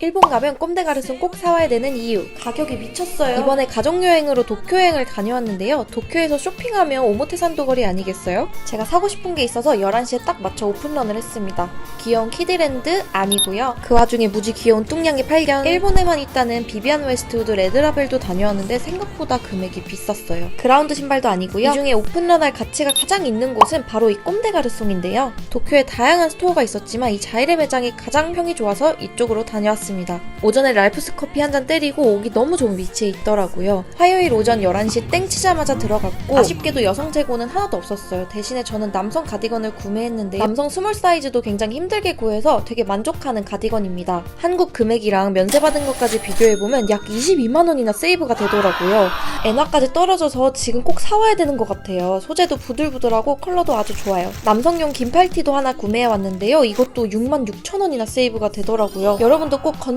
일본 가면 꼼데 가르손 꼭 사와야 되는 이유. 가격이 미쳤어요. 이번에 가족여행으로 도쿄여행을 다녀왔는데요. 도쿄에서 쇼핑하면 오모테산도 거리 아니겠어요? 제가 사고 싶은 게 있어서 11시에 딱 맞춰 오픈런을 했습니다. 귀여운 키드랜드 아니고요. 그 와중에 무지 귀여운 뚱냥이 발견. 일본에만 있다는 비비안 웨스트우드 레드라벨도 다녀왔는데 생각보다 금액이 비쌌어요. 그라운드 신발도 아니고요. 이 중에 오픈런 할 가치가 가장 있는 곳은 바로 이 꼼데 가르송인데요. 도쿄에 다양한 스토어가 있었지만 이 자이레 매장이 가장 평이 좋아서 이쪽으로 다녀왔 습니다. 오전에 랄프스 커피 한 잔 때리고 오기 너무 좋은 위치에 있더라고요. 화요일 오전 11시 땡 치자마자 들어갔고 아쉽게도 여성 재고는 하나도 없었어요. 대신에 저는 남성 가디건을 구매했는데 남성 스몰 사이즈도 굉장히 힘들게 구해서 되게 만족하는 가디건입니다. 한국 금액이랑 면세 받은 것까지 비교해보면 약 22만 원이나 세이브가 되더라고요. 엔화까지 떨어져서 지금 꼭 사와야 되는 것 같아요. 소재도 부들부들하고 컬러도 아주 좋아요. 남성용 긴팔티도 하나 구매해왔는데요. 이것도 6만 6천 원이나 세이브가 되더라고요. 여러분도 꼭